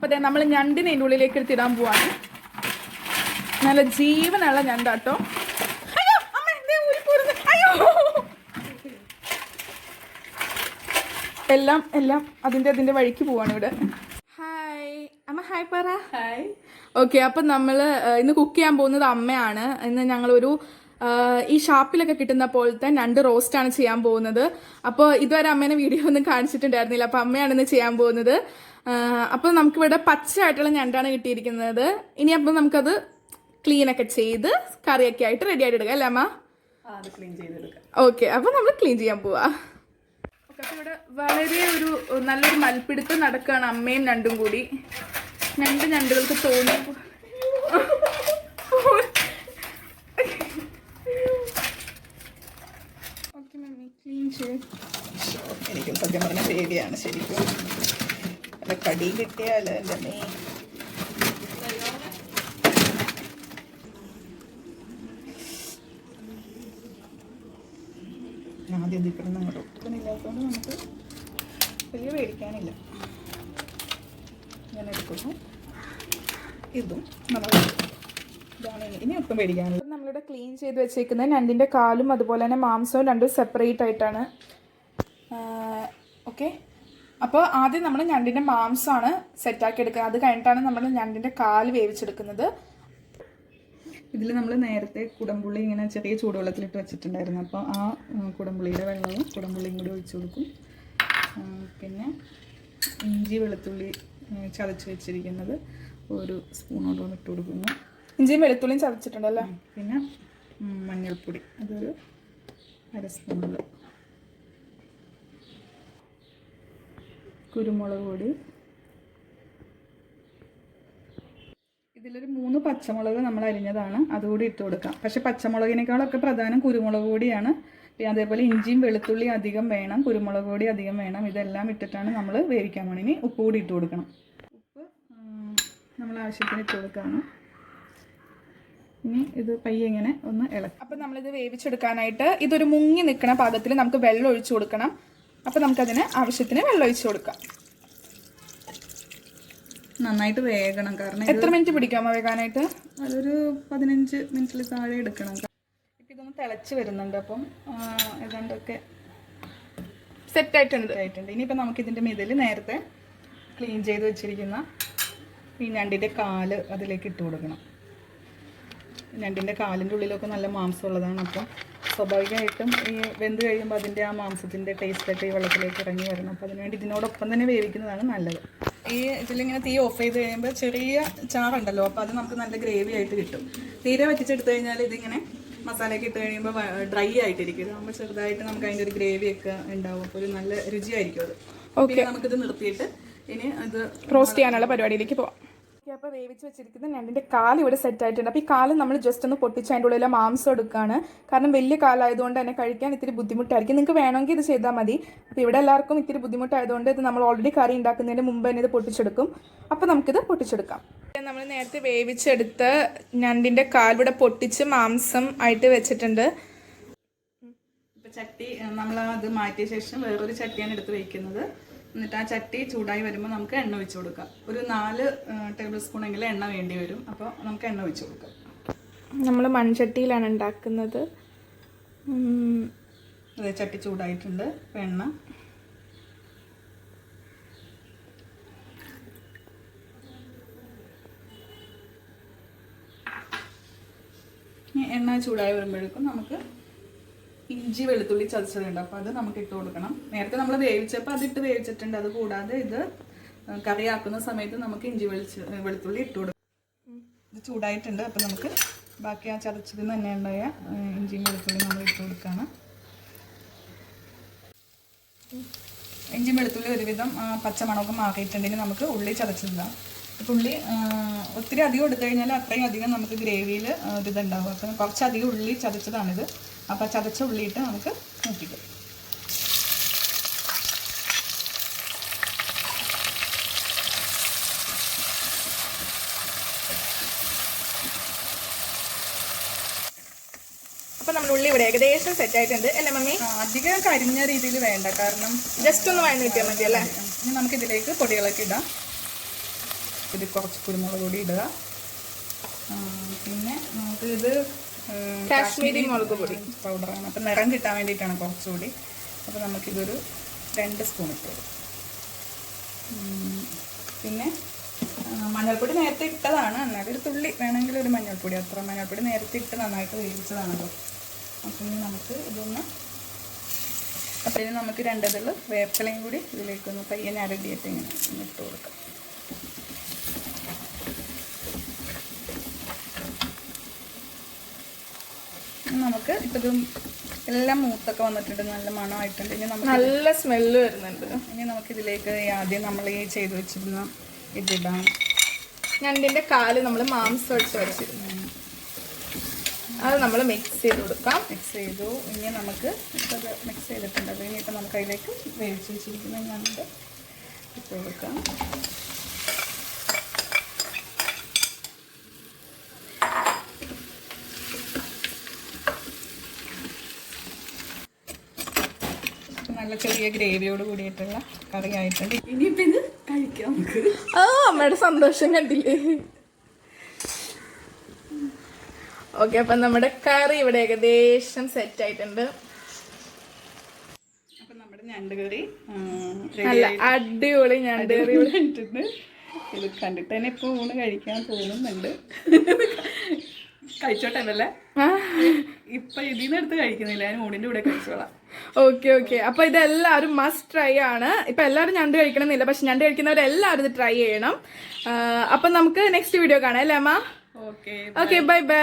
അപ്പൊ ദേ നമ്മൾ ഞണ്ടിനെ അതിന്റെ ഉള്ളിലേക്ക് എടുത്തിടാൻ പോവാണ്. നല്ല ജീവനുള്ള ഞണ്ടാട്ടോ. എല്ലാം എല്ലാം അതിന്റെ അതിന്റെ വഴിക്ക് പോവാണ് ഇവിടെ. ഹായ് അമ്മ ഹായ് പറ. ഹായ് ഓക്കെ അപ്പം നമ്മൾ ഇന്ന് കുക്ക് ചെയ്യാൻ പോകുന്നത് അമ്മയാണ്. ഇന്ന് ഞങ്ങളൊരു ഈ ഷാപ്പിലൊക്കെ കിട്ടുന്ന പോലത്തെ രണ്ട് റോസ്റ്റ് ആണ് ചെയ്യാൻ പോകുന്നത്. അപ്പോൾ ഇതുവരെ അമ്മേനെ വീഡിയോ ഒന്നും കാണിച്ചിട്ടുണ്ടായിരുന്നില്ല. അപ്പോൾ അമ്മയാണ് ഇന്ന് ചെയ്യാൻ പോകുന്നത്. അപ്പോൾ നമുക്കിവിടെ പച്ചയായിട്ടുള്ള ഞണ്ടാണ് കിട്ടിയിരിക്കുന്നത്. ഇനി അപ്പോൾ നമുക്കത് ക്ലീൻ ഒക്കെ ചെയ്ത് കറിയൊക്കെ ആയിട്ട് റെഡി ആയിട്ട് എടുക്കാം അല്ലേ അമ്മ? ഓക്കെ അപ്പോൾ നമ്മൾ ക്ലീൻ ചെയ്യാൻ പോവാ. അപ്പോൾ ഇവിടെ വളരെ ഒരു നല്ലൊരു മൽപ്പിടുത്തം നടക്കുകയാണ് അമ്മയും രണ്ടും കൂടി. രണ്ട് ഞണ്ടുകൾക്ക് തോന്നി ഓക്കെ മമ്മി ക്ലീൻ ചെയ്യും എനിക്കും സത്യം പറഞ്ഞ പേടിയാണ് ശരിക്കും. അല്ല കടി കിട്ടിയാലോ എന്റെ മീ ആദ്യം ഇതിക്കിടുന്ന അങ്ങോട്ട് ഒട്ടുന്നില്ലാത്തതുകൊണ്ട് നമുക്ക് വലിയ പേടിക്കാനില്ല. ഞാൻ എടുക്കുന്നു. ഇതും നമ്മൾ ഇനി- ഒട്ടും പേടിക്കാനില്ല. നമ്മളിവിടെ ക്ലീൻ ചെയ്ത് വെച്ചേക്കുന്ന ഞണ്ടിന്റെ കാലും അതുപോലെ തന്നെ മാംസവും രണ്ടും സെപ്പറേറ്റ് ആയിട്ടാണ്. ഓക്കെ അപ്പോൾ ആദ്യം നമ്മൾ ഞണ്ടിന്റെ മാംസമാണ് സെറ്റാക്കി എടുക്കുക അത് കഴിഞ്ഞിട്ടാണ് നമ്മൾ ഞണ്ടിന്റെ കാൽ വേവിച്ചെടുക്കുന്നത്. ഇതിൽ നമ്മൾ നേരത്തെ കുടംപുള്ളി ഇങ്ങനെ ചെറിയ ചൂടുവെള്ളത്തിലിട്ട് വെച്ചിട്ടുണ്ടായിരുന്നു. അപ്പോൾ ആ കുടംപുള്ളിയുടെ വെള്ളവും കുടംപുള്ളിയും കൂടി ഒഴിച്ചു കൊടുക്കും. പിന്നെ ഇഞ്ചി വെളുത്തുള്ളി ചതച്ച് വെച്ചിരിക്കുന്നത് ഒരു സ്പൂണോടൊന്ന് ഇട്ട് കൊടുക്കുന്നു. ഇഞ്ചിയും വെളുത്തുള്ളിയും ചതച്ചിട്ടുണ്ടല്ലേ? പിന്നെ മഞ്ഞൾപ്പൊടി. അതൊരു അര സ്പൂണിൽ കുരുമുളക് പൊടി. ഇതിലൊരു മൂന്ന് പച്ചമുളക് നമ്മൾ അരിഞ്ഞതാണ്. അതുകൂടി ഇട്ട് കൊടുക്കാം. പക്ഷെ പച്ചമുളകിനേക്കാളൊക്കെ പ്രധാനം കുരുമുളക് പൊടിയാണ്. പിന്നെ അതേപോലെ ഇഞ്ചിയും വെളുത്തുള്ളിയും അധികം വേണം. കുരുമുളക് പൊടി അധികം വേണം. ഇതെല്ലാം ഇട്ടിട്ടാണ് നമ്മൾ വേവിക്കാൻ പോണത് ഇനി ഉപ്പ് കൂടി ഇട്ട് കൊടുക്കണം. ഉപ്പ് നമ്മൾ ആവശ്യത്തിന് ഇട്ട് കൊടുക്കുകയാണ് ഇനി ഇത് പയ്യെ ഇങ്ങനെ ഒന്ന് ഇളക്കും. അപ്പം നമ്മളിത് വേവിച്ചെടുക്കാനായിട്ട് ഇതൊരു മുങ്ങി നിൽക്കുന്ന പാകത്തിൽ നമുക്ക് വെള്ളം ഒഴിച്ചു കൊടുക്കണം. അപ്പം നമുക്കതിന് ആവശ്യത്തിന് വെള്ളം ഒഴിച്ചു കൊടുക്കാം. നന്നായിട്ട് വേകണം. കാരണം എത്ര മിനിറ്റ് പിടിക്കാമോ വേകാനായിട്ട്? അതൊരു പതിനഞ്ച് മിനിറ്റിൽ താഴെ എടുക്കണം. ഇപ്പം ഇതൊന്ന് തിളച്ച് വരുന്നുണ്ട്. അപ്പം ഏതാണ്ടൊക്കെ സെറ്റ് ആയിട്ടുണ്ട്. ആയിട്ടുണ്ട്. ഇനിയിപ്പോൾ നമുക്ക് ഇതിന്റെ മിതിൽ നേരത്തെ ക്ലീൻ ചെയ്ത് വെച്ചിരിക്കുന്ന ഈ ഞണ്ടിന്റെ കാൽ അതിലേക്ക് ഇട്ട് കൊടുക്കണം. ഞണ്ടിന്റെ കാലിന്റെ ഉള്ളിലൊക്കെ നല്ല മാംസം ഉള്ളതാണ് അപ്പം സ്വാഭാവികമായിട്ടും ഈ വെന്ത് കഴിയുമ്പോൾ അതിന്റെ ആ മാംസത്തിന്റെ ടേസ്റ്റൊക്കെ ഈ വെള്ളത്തിലേക്ക് ഇറങ്ങി വരണം. അപ്പോൾ അതിനുവേണ്ടി ഇതിനോടൊപ്പം തന്നെ വേവിക്കുന്നതാണ് നല്ലത്. ഈ ഇതിലിങ്ങനെ തീ ഓഫ് ചെയ്ത് കഴിയുമ്പോൾ ചെറിയ ചാറുണ്ടല്ലോ അപ്പോൾ അത് നമുക്ക് നല്ല ഗ്രേവി ആയിട്ട് കിട്ടും. തീരെ വറ്റിച്ചെടുത്ത് കഴിഞ്ഞാൽ ഇതിങ്ങനെ മസാലയൊക്കെ ഇട്ട് കഴിയുമ്പോൾ ഡ്രൈ ആയിട്ടിരിക്കും. ഇതാകുമ്പോൾ ചെറുതായിട്ട് നമുക്ക് അതിന്റെ ഒരു ഗ്രേവി ഒക്കെ ഉണ്ടാവും. അപ്പോൾ ഒരു നല്ല രുചിയായിരിക്കും അത്. ഓക്കെ നമുക്കിത് നിർത്തിയിട്ട് ഇനി ഇത് റോസ്റ്റ് ചെയ്യാനുള്ള പരിപാടിയിലേക്ക് പോവാം. അപ്പോൾ വേവിച്ച് വെച്ചിരിക്കുന്ന ഞണ്ടിന്റെ കാൽ ഇവിടെ സെറ്റ് ആയിട്ടുണ്ട്. അപ്പോൾ ഈ കാൽ നമ്മൾ ജസ്റ്റ് ഒന്ന് പൊട്ടിച്ച് അതിന്റെ ഉള്ളിലെ മാംസം എടുക്കുകയാണ് കാരണം വലിയ കാലായതുകൊണ്ട് തന്നെ കഴിക്കാൻ ഇത്തിരി ബുദ്ധിമുട്ടായിരിക്കും. നിങ്ങൾക്ക് വേണമെങ്കിൽ ഇത് ചെയ്താൽ മതി. അപ്പോൾ ഇവിടെ എല്ലാവർക്കും ഇത്തിരി ബുദ്ധിമുട്ടായതുകൊണ്ട് ഇത് നമ്മൾ ഓൾറെഡി കറി ഉണ്ടാക്കുന്നതിന് മുമ്പ് തന്നെ ഇത് പൊട്ടിച്ചെടുക്കും. അപ്പോൾ നമുക്കിത് പൊട്ടിച്ചെടുക്കാം. നമ്മൾ നേരത്തെ വേവിച്ചെടുത്ത് ഞണ്ടിന്റെ കാലിവിടെ പൊട്ടിച്ച് മാംസം ആയിട്ട് വെച്ചിട്ടുണ്ട്. ഇപ്പോൾ ചട്ടി നമ്മൾ അത് മാറ്റിയ ശേഷം വേറൊരു ചട്ടിയാണ് എടുത്ത് വയ്ക്കുന്നത് എന്നിട്ട് ആ ചട്ടി ചൂടായി വരുമ്പോൾ നമുക്ക് എണ്ണ ഒഴിച്ചു കൊടുക്കാം. ഒരു നാല് ടേബിൾ സ്പൂൺ എങ്കിലും എണ്ണ വേണ്ടി വരും. അപ്പോൾ നമുക്ക് എണ്ണ ഒഴിച്ചു കൊടുക്കാം. നമ്മൾ മൺചട്ടിയിലാണ് ഉണ്ടാക്കുന്നത്. അതെ ചട്ടി ചൂടായിട്ടുണ്ട്. എണ്ണ. എണ്ണ ചൂടായി വരുമ്പോഴേക്കും നമുക്ക് ഇഞ്ചി വെളുത്തുള്ളി ചതച്ചതുണ്ട്. അപ്പോൾ അത് നമുക്ക് ഇട്ട് കൊടുക്കണം. നേരത്തെ നമ്മൾ വേവിച്ചപ്പോൾ അതിട്ട് വേവിച്ചിട്ടുണ്ട്. അത് കൂടാതെ ഇത് കറിയാക്കുന്ന സമയത്ത് നമുക്ക് ഇഞ്ചി വെളിച്ച് വെളുത്തുള്ളി ഇട്ട് കൊടുക്കണം ഇത് ചൂടായിട്ടുണ്ട്. അപ്പോൾ നമുക്ക് ബാക്കി ആ ചതച്ചതിൽ നിന്ന് തന്നെ ഉണ്ടായ ഇഞ്ചിയും വെളുത്തുള്ളിയും നമ്മൾ ഇട്ട് കൊടുക്കുകയാണ് ഇഞ്ചി വെളുത്തുള്ളി ഒരുവിധം പച്ചമണമൊക്കെ മാറിയിട്ടുണ്ടെങ്കിൽ നമുക്ക് ഉള്ളി ചതച്ചിടാം ഉള്ളി ഒത്തിരി അധികം എടുത്തു കഴിഞ്ഞാൽ അത്രയും അധികം നമുക്ക് ഗ്രേവിയിൽ ഒരിതുണ്ടാവും അപ്പം കുറച്ചധികം ഉള്ളി ചതച്ചതാണിത്. അപ്പോൾ ചതച്ച ഉള്ളിയിട്ട് നമുക്ക് നോക്കിക്കാം അപ്പോൾ നമ്മൾ ഉള്ളി ഇവിടെ ഏകദേശം സെറ്റ് ആയിട്ടുണ്ട്. അല്ലേ മമ്മി? അധികം കരിഞ്ഞ രീതിയിൽ വേണ്ട. കാരണം ജസ്റ്റ് ഒന്ന് വഴന്ന് കിട്ടിയാൽ മതി അല്ലേ നമുക്ക് ഇതിലേക്ക് പൊടികളൊക്കെ ഇടാം. ഇത് കുറച്ച് കുരുമുളക് പൊടി ഇടുക. പിന്നെ നമുക്ക് ഇത് കാശ്മീരി മുളക് പൊടി. പൗഡറാണ് അപ്പം നിറം കിട്ടാൻ വേണ്ടിയിട്ടാണ് കുറച്ചുകൂടി. അപ്പോൾ നമുക്കിതൊരു രണ്ട് സ്പൂൺ ഇട്ട് പിന്നെ മഞ്ഞൾപ്പൊടി നേരത്തെ ഇട്ടതാണ്. എന്നാലും ഒരു തുള്ളി വേണമെങ്കിൽ ഒരു മഞ്ഞൾപ്പൊടി അത്ര മഞ്ഞൾപ്പൊടി നേരത്തെ ഇട്ട് നന്നായിട്ട് വേവിച്ചതാണല്ലോ. അപ്പം ഇനി നമുക്ക് ഇതൊന്ന് അപ്പം ഇനി നമുക്ക് രണ്ടതിൽ വേപ്പിലയും കൂടി ഇതിലേക്കൊന്ന് പയ്യനെ അരടിയിട്ട് ഇങ്ങനെ ഇട്ട് കൊടുക്കാം. നമുക്ക് ഇപ്പം എല്ലാം മൂത്തൊക്കെ വന്നിട്ടുണ്ട്. നല്ല മണമായിട്ടുണ്ട്. ഇനി നമുക്ക് നല്ല സ്മെല്ല് വരുന്നുണ്ട്. ഇനി നമുക്ക് ഇതിലേക്ക് ആദ്യം നമ്മൾ ഈ ചെയ്ത് വെച്ചിരുന്ന ഇതിടാം ഞണ്ടിന്റെ കാൽ നമ്മൾ മാംസം അടിച്ച് വെച്ചിരുന്നു അത് നമ്മൾ മിക്സ് ചെയ്ത് കൊടുക്കാം. മിക്സ് ചെയ്തു. ഇനി നമുക്ക് ഇപ്പം മിക്സ് ചെയ്തിട്ടുണ്ടല്ലോ ഇനിയിപ്പോൾ നമുക്ക് അതിലേക്ക് വേവിച്ച് വെച്ചിരിക്കുന്ന ഞണ്ട് ഇട്ട് കൊടുക്കാം. നല്ല ചെറിയ ഗ്രേവിയോട് കൂടിയിട്ടുള്ള കറി ആയിട്ടുണ്ട് ഇനിയിപ്പോൾ ഇത് കഴിക്കാം. നമുക്ക് ആ അമ്മയുടെ സന്തോഷം കണ്ടില്ലേ? ഓക്കെ അപ്പം നമ്മുടെ കറി ഇവിടെ ഏകദേശം സെറ്റ് ആയിട്ടുണ്ട്. അപ്പം നമ്മുടെ ഞണ്ട് കറി നല്ല അടിപൊളി ഞണ്ട് കറി ഇവിടെ. ഇട്ടിട്ടുണ്ട് ഇത് കണ്ടിട്ട് തന്നെ ഇപ്പൊ ഊണ് കഴിക്കാൻ തോന്നുന്നുണ്ട്. കഴിച്ചോട്ടെ അല്ലേ ഇപ്പൊ ഇതിന്ന് എടുത്ത് കഴിക്കുന്നില്ല ഞാൻ മൂടിന്റെ കൂടെ കഴിച്ചോളാം. Okay okay. അപ്പൊ ഇതെല്ലാവരും മസ്റ്റ് ട്രൈ ആണ്. ഇപ്പൊ എല്ലാവരും ഞണ്ട് കഴിക്കണമെന്നില്ല പക്ഷെ ഞണ്ട് കഴിക്കുന്നവരെല്ലാവരും ഇത് ട്രൈ ചെയ്യണം. അപ്പൊ നമുക്ക് നെക്സ്റ്റ് വീഡിയോ കാണാം അല്ലേ അമ്മ? Okay okay bye bye